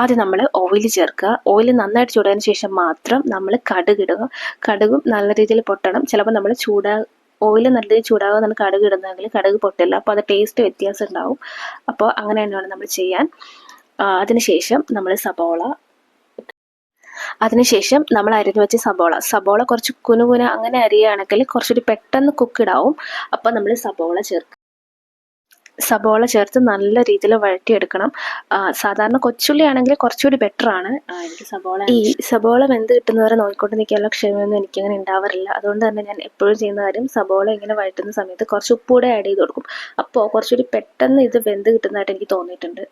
ആദ്യം നമ്മൾ ഓയിൽ ചേർക്കുക. ഓയിൽ നന്നായിട്ട് ചൂടായതിനു ശേഷം മാത്രം നമ്മൾ കടുക് ഇടുക. കടുകും നല്ല രീതിയിൽ പൊട്ടണം. ചിലപ്പോൾ നമ്മൾ ചൂടാ ഓയിൽ നല്ല രീതിയിൽ ചൂടാകാൻ കടുക് ഇടുന്നതെങ്കിൽ കടുക് പൊട്ടില്ല. അപ്പോൾ അത് ടേസ്റ്റ് വ്യത്യാസം ഉണ്ടാവും. അപ്പോൾ അങ്ങനെ തന്നെയാണ് നമ്മൾ ചെയ്യാൻ. അതിനുശേഷം നമ്മൾ സബോള. അതിനുശേഷം നമ്മൾ അരിഞ്ഞു വെച്ച സബോള. സബോള കുറച്ച് കുനുകുന അങ്ങനെ അരിയുകയാണെങ്കിൽ കുറച്ചൊരു പെട്ടെന്ന് കുക്കിടാവും അപ്പോൾ നമ്മൾ സബോള ചേർക്കും. സബോള ചേർത്ത് നല്ല രീതിയിൽ വഴറ്റിയെടുക്കണം. സാധാരണ കൊച്ചുള്ളി ആണെങ്കിൽ കുറച്ചുകൂടി ബെറ്റർ ആണ്. സബോള ഈ സബോള വെന്ത് കിട്ടുന്നവരെ നോക്കിക്കൊണ്ട് നിൽക്കാനുള്ള ക്ഷമയൊന്നും എനിക്കങ്ങനെ ഉണ്ടാവാറില്ല. അതുകൊണ്ട് തന്നെ ഞാൻ എപ്പോഴും ചെയ്യുന്ന കാര്യം സബോള ഇങ്ങനെ വഴറ്റുന്ന സമയത്ത് കുറച്ച് ഉപ്പൂടെ ആഡ് ചെയ്ത് കൊടുക്കും. അപ്പോൾ കുറച്ചുകൂടി പെട്ടെന്ന് ഇത് വെന്ത് കിട്ടുന്നതായിട്ട് എനിക്ക് തോന്നിയിട്ടുണ്ട്.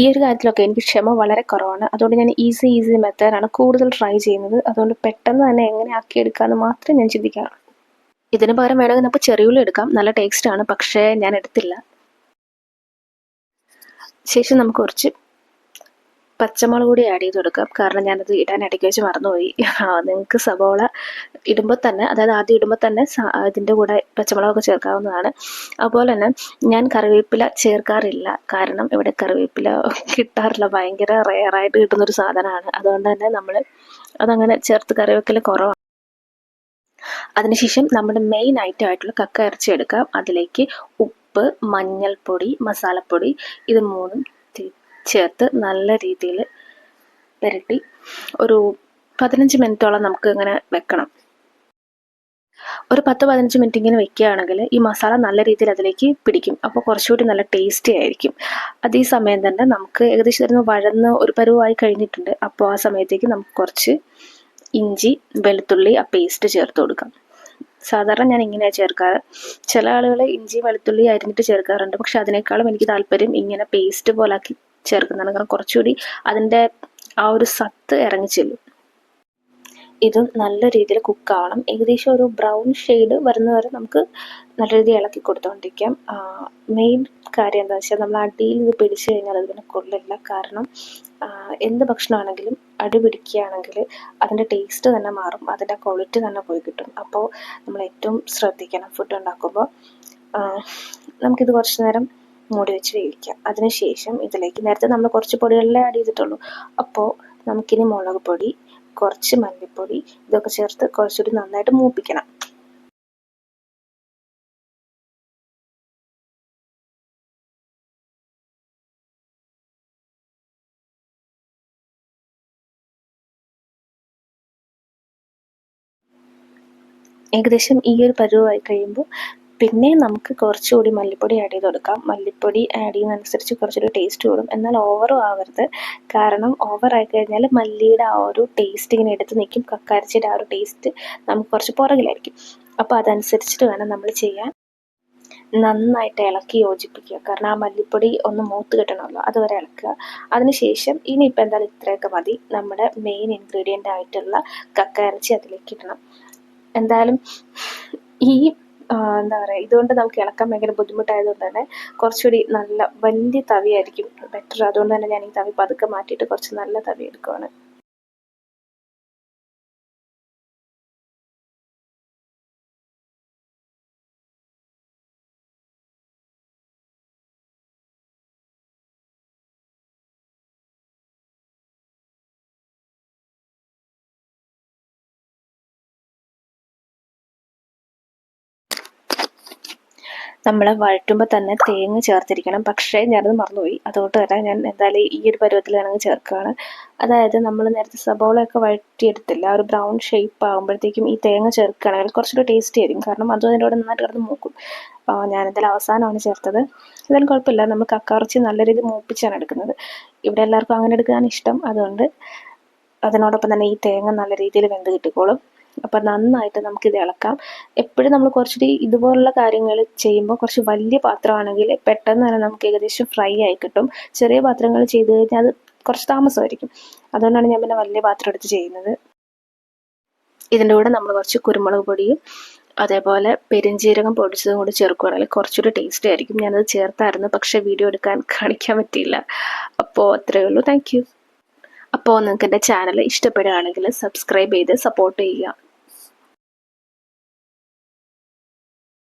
ഈ ഒരു കാര്യത്തിലൊക്കെ എനിക്ക് ക്ഷമ വളരെ കുറവാണ്. അതുകൊണ്ട് ഞാൻ ഈസി ഈസി മെത്തേഡാണ് കൂടുതൽ ട്രൈ ചെയ്യുന്നത്. അതുകൊണ്ട് പെട്ടെന്ന് തന്നെ എങ്ങനെ ആക്കിയെടുക്കാമെന്ന് മാത്രമേ ഞാൻ ചിന്തിക്കാറുള്ളൂ. ഇതിന് പകരം വേണമെങ്കിൽ നമുക്ക് ചെറിയുള്ളി എടുക്കാം. നല്ല ടേസ്റ്റ് ആണ്. പക്ഷേ ഞാൻ എടുത്തില്ല. ശേഷം നമുക്ക് കുറച്ച് പച്ചമുളക് കൂടി ആഡ് ചെയ്ത് കൊടുക്കാം. കാരണം ഞാനത് ഇടാൻ ഇടയ്ക്ക് വെച്ച് മറന്നുപോയി. നിങ്ങൾക്ക് സവോള ഇടുമ്പോൾ തന്നെ അതായത് ആദ്യം ഇടുമ്പോൾ തന്നെ ഇതിന്റെ കൂടെ പച്ചമുളകൊക്കെ ചേർക്കാവുന്നതാണ്. അതുപോലെ തന്നെ ഞാൻ കറിവേപ്പില ചേർക്കാറില്ല. കാരണം ഇവിടെ കറിവേപ്പില കിട്ടാറില്ല. ഭയങ്കര റെയറായിട്ട് കിട്ടുന്നൊരു സാധനമാണ്. അതുകൊണ്ട് തന്നെ നമ്മൾ അതങ്ങനെ ചേർത്ത് കറിവേപ്പില കുറവാണ്. അതിനുശേഷം നമ്മുടെ മെയിൻ ഐറ്റം ആയിട്ടുള്ള കക്ക ഇറച്ചി എടുക്കാം. അതിലേക്ക് ഉപ്പ് മഞ്ഞൾപ്പൊടി മസാലപ്പൊടി ഇത് മൂന്നും ചേർത്ത് നല്ല രീതിയിൽ പുരട്ടി ഒരു പതിനഞ്ച് മിനിറ്റോളം നമുക്ക് ഇങ്ങനെ വെക്കണം. ഒരു പത്ത് പതിനഞ്ച് മിനിറ്റ് ഇങ്ങനെ വെക്കുകയാണെങ്കിൽ ഈ മസാല നല്ല രീതിയിൽ അതിലേക്ക് പിടിക്കും. അപ്പോൾ കുറച്ചുകൂടി നല്ല ടേസ്റ്റി ആയിരിക്കും. അതേ സമയം തന്നെ നമുക്ക് ഏകദേശം ഇരുന്ന് വഴന്ന് ഒരു പരുവായി കഴിഞ്ഞിട്ടുണ്ട്. അപ്പോൾ ആ സമയത്തേക്ക് നമുക്ക് കുറച്ച് ഇഞ്ചി വെളുത്തുള്ളി ആ പേസ്റ്റ് ചേർത്ത് കൊടുക്കാം. സാധാരണ ഞാൻ ഇങ്ങനെയാണ് ചേർക്കാറ്. ചില ആളുകൾ ഇഞ്ചി വെളുത്തുള്ളി അരിഞ്ഞിട്ട് ചേർക്കാറുണ്ട്. പക്ഷെ അതിനേക്കാളും എനിക്ക് താല്പര്യം ഇങ്ങനെ പേസ്റ്റ് പോലാക്കി ചേർക്കുന്നതാണ്. കാരണം കുറച്ചുകൂടി അതിന്റെ ആ ഒരു സത്ത് ഇറങ്ങി ചെല്ലും. ഇതും നല്ല രീതിയിൽ കുക്കാവണം ഏകദേശം ഒരു ബ്രൗൺ ഷെയ്ഡ് വരുന്നവരെ നമുക്ക് നല്ല രീതിയിൽ ഇളക്കി കൊടുത്തുകൊണ്ടിരിക്കാം മെയിൻ കാര്യം എന്താ വെച്ചാൽ നമ്മൾ അടിയിൽ ഇത് പിടിച്ചു കഴിഞ്ഞാൽ അത് പിന്നെ കൊള്ളില്ല. കാരണം എന്ത് ഭക്ഷണമാണെങ്കിലും അടി പിടിക്കുകയാണെങ്കിൽ അതിന്റെ ടേസ്റ്റ് തന്നെ മാറും. അതിന്റെ ക്വാളിറ്റി തന്നെ പോയി കിട്ടും. അപ്പോൾ നമ്മൾ ഏറ്റവും ശ്രദ്ധിക്കണം ഫുഡ് ഉണ്ടാക്കുമ്പോൾ. നമുക്കിത് കുറച്ച് നേരം മൂടി വെച്ച് വേവിക്കാം. അതിനുശേഷം ഇതിലേക്ക് നേരത്തെ നമ്മൾ കുറച്ച് പൊടികളിലേ ആഡ് ചെയ്തിട്ടുള്ളൂ. അപ്പോൾ നമുക്കിനി മുളക് പൊടി കുറച്ച് മല്ലിപ്പൊടി ഇതൊക്കെ ചേർത്ത് കുറച്ചുകൂടി നന്നായിട്ട് മൂപ്പിക്കണം. ഏകദേശം ഈ ഒരു പരുവമായി കഴിയുമ്പോൾ പിന്നെ നമുക്ക് കുറച്ചുകൂടി മല്ലിപ്പൊടി ആഡ് ചെയ്ത് കൊടുക്കാം. മല്ലിപ്പൊടി ആഡ് ചെയ്യുന്നതനുസരിച്ച് കുറച്ചൊരു ടേസ്റ്റ് കൂടും. എന്നാൽ ഓവറും ആവരുത്. കാരണം ഓവർ ആയി കഴിഞ്ഞാൽ മല്ലിയുടെ ആ ഒരു ടേസ്റ്റ് ഇങ്ങനെ എടുത്ത് നിൽക്കും കക്കാരച്ചിയുടെ ആ ഒരു ടേസ്റ്റ് നമുക്ക് കുറച്ച് പുറകിലായിരിക്കും. അപ്പോൾ അതനുസരിച്ചിട്ട് വേണം നമ്മൾ ചെയ്യാൻ. നന്നായിട്ട് ഇളക്കി യോജിപ്പിക്കുക. കാരണം ആ മല്ലിപ്പൊടി ഒന്ന് മൂത്ത് കിട്ടണമല്ലോ അതുവരെ ഇളക്കുക. അതിനുശേഷം ഇനിയിപ്പോൾ എന്തായാലും ഇത്രയൊക്കെ മതി. നമ്മുടെ മെയിൻ ഇൻഗ്രീഡിയന്റ് ആയിട്ടുള്ള കക്ക ഇറച്ചി അതിലേക്ക് ഇടണം. എന്തായാലും ഈ എന്താ പറയുക ഇതുകൊണ്ട് നമുക്ക് ഇളക്കാൻ ഭയങ്കര ബുദ്ധിമുട്ടായതുകൊണ്ട് തന്നെ കുറച്ചുകൂടി നല്ല വലിയ തവിയായിരിക്കും ബെറ്റർ അതുകൊണ്ട് തന്നെ ഞാൻ ഈ തവി പതുക്കെ മാറ്റിയിട്ട് കുറച്ച് നല്ല തവി എടുക്കുവാണ്. നമ്മൾ വഴറ്റുമ്പോൾ തന്നെ തേങ്ങ ചേർത്തിരിക്കണം. പക്ഷേ ഞാനത് മറന്നുപോയി. അതുകൊണ്ട് തന്നെ ഞാൻ എന്തായാലും ഈ ഒരു പരുവത്തിൽ വേണമെങ്കിൽ ചേർക്കുകയാണ്. അതായത് നമ്മൾ നേരത്തെ സബോളയൊക്കെ വഴറ്റിയെടുത്തില്ല ഒരു ബ്രൗൺ ഷേപ്പ് ആകുമ്പോഴത്തേക്കും ഈ തേങ്ങ ചേർക്കുകയാണെങ്കിൽ കുറച്ചുകൂടി ടേസ്റ്റി ആയിരിക്കും. കാരണം അതും അതിന്റെ നന്നായിട്ട് കിടന്ന് മൂക്കും. ഞാനെന്തായാലും അവസാനമാണ് ചേർത്തത്. എന്തായാലും കുഴപ്പമില്ല. നമ്മൾ കക്കറച്ചി നല്ല രീതിയിൽ മൂപ്പിച്ചാണ് എടുക്കുന്നത്. ഇവിടെ എല്ലാവർക്കും അങ്ങനെ എടുക്കാൻ ഇഷ്ടം. അതുകൊണ്ട് അതിനോടൊപ്പം തന്നെ ഈ തേങ്ങ നല്ല രീതിയിൽ വെന്ത് കിട്ടിക്കോളും. അപ്പം നന്നായിട്ട് നമുക്കിത് ഇളക്കാം. എപ്പോഴും നമ്മൾ കുറച്ചുകൂടി ഇതുപോലുള്ള കാര്യങ്ങൾ ചെയ്യുമ്പോൾ കുറച്ച് വലിയ പാത്രമാണെങ്കിൽ പെട്ടെന്ന് തന്നെ നമുക്ക് ഏകദേശം ഫ്രൈ ആയി കിട്ടും. ചെറിയ പാത്രങ്ങൾ ചെയ്ത് കഴിഞ്ഞാൽ അത് കുറച്ച് താമസമായിരിക്കും. അതുകൊണ്ടാണ് ഞാൻ പിന്നെ വലിയ പാത്രം എടുത്ത് ചെയ്യുന്നത്. ഇതിന്റെ കൂടെ നമ്മൾ കുറച്ച് കുരുമുളക് പൊടിയും അതേപോലെ പെരിഞ്ജീരകം പൊടിച്ചതും കൂടി ചേർക്കുകയാണെങ്കിൽ കുറച്ചുകൂടി ടേസ്റ്റി ആയിരിക്കും. ഞാനത് ചേർത്തായിരുന്നു പക്ഷേ വീഡിയോ എടുക്കാൻ കാണിക്കാൻ പറ്റിയില്ല. അപ്പോൾ അത്രയേ ഉള്ളൂ. താങ്ക് അപ്പോൾ നിങ്ങൾക്ക് എന്റെ ചാനൽ ഇഷ്ടപ്പെടുകയാണെങ്കിൽ സബ്സ്ക്രൈബ് ചെയ്ത് സപ്പോർട്ട് ചെയ്യുക.